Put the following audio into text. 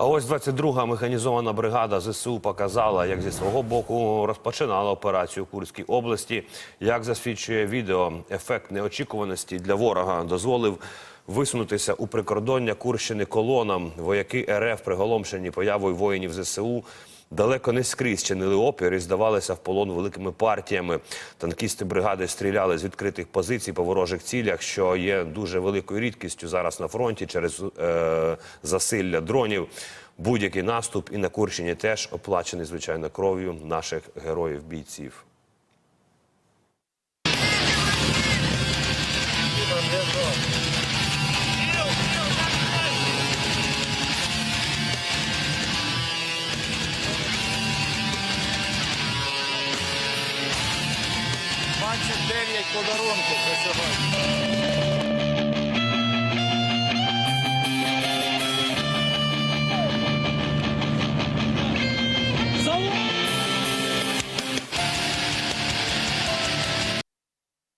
А ось 22-га механізована бригада ЗСУ показала, як зі свого боку розпочинала операцію у Курській області. Як засвідчує відео, ефект неочікуваності для ворога дозволив висунутися у прикордоння Курщини колонам. Вояки РФ, приголомшені появою воїнів ЗСУ, далеко не скрізь чинили опір і здавалися в полон великими партіями. Танкісти бригади стріляли з відкритих позицій по ворожих цілях, що є дуже великою рідкістю зараз на фронті через е, засилля дронів. Будь-який наступ і на Курщині теж оплачений звичайно кров'ю наших героїв-бійців. Бачив 9 подарунків за сьогодні.